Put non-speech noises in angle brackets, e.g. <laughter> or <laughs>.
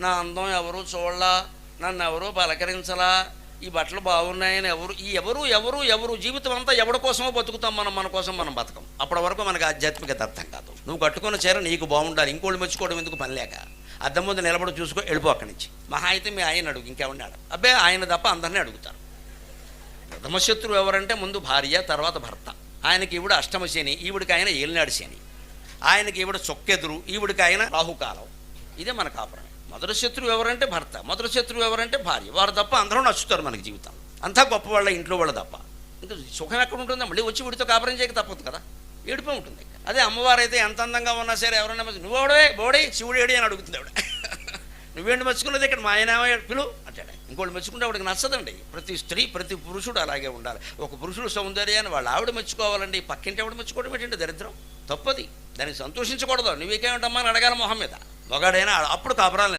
నా అందం ఎవరు చూడలా నన్ను ఎవరు పలకరించలా ఈ బట్టలు బాగున్నాయని ఎవరు ఈ ఎవరు ఎవరు ఎవరు జీవితం అంతా ఎవరి కోసమో బతుకుతాం మనం మన కోసం మనం బతకం. అప్పటి వరకు మనకు ఆధ్యాత్మికత అర్థం కాదు. నువ్వు కట్టుకున్న చీర నీకు బాగుండాలి ఇంకోళ్ళు మెచ్చుకోవడం ఎందుకు పని లేక? అద్దం ముందు నిలబడి చూసుకో వెళ్ళిపో అక్కడి నుంచి. మహా అయితే మీ ఆయన అడుగు ఇంకెవరిని అబ్బే ఆయన తప్ప అందరినీ అడుగుతారు. ప్రథమ శత్రువు ఎవరంటే ముందు భార్య తర్వాత భర్త. ఆయనకి ఈవిడ అష్టమ శని ఈవిడికి ఆయన ఏలినాడు శని. ఆయనకి ఈవిడ చొక్కెదురు ఈవిడికి ఆయన రాహుకాలం. ఇదే మన కాపురం. మొదటి శత్రువు ఎవరంటే భర్త మొదటి శత్రువు ఎవరంటే భార్య. వారు తప్ప అందరూ నచ్చుతారు మనకి జీవితం. అంతా గొప్ప వాళ్ళ ఇంట్లో వాళ్ళ తప్ప. ఇంకా సుఖం ఎక్కడ ఉంటుందో? మళ్ళీ వచ్చి వీడితో కాపురం చేయక తప్పదు కదా. ఏడిపో ఉంటుంది. అదే అమ్మవారు అయితే ఎంత అందంగా ఉన్నా సరే ఎవరైనా నువ్వు ఓడే బోడే? శివుడు ఏడి? అని అడుగుతుంది ఆవిడ. <laughs> నువ్వేంటి మెచ్చుకున్నది ఇక్కడ? మా ఆయన పిలు అంటాడు. ఇంకోటి మెచ్చుకుంటే ఆవిడకి నచ్చదండి. ప్రతి స్త్రీ ప్రతి పురుషుడు అలాగే ఉండాలి. ఒక పురుషుడు సౌందర్యాన్ని వాళ్ళ ఆవిడ మెచ్చుకోవాలండి పక్కింటి ఆవిడ మెచ్చుకోవడం ఏంటంటే దరిద్రం? తప్పది. దానికి సంతోషించకూడదు. నువ్వేకేమిటమ్మా అని అడగాలి మొహం మీద. మగాడైనా అప్పుడు కాపురాలు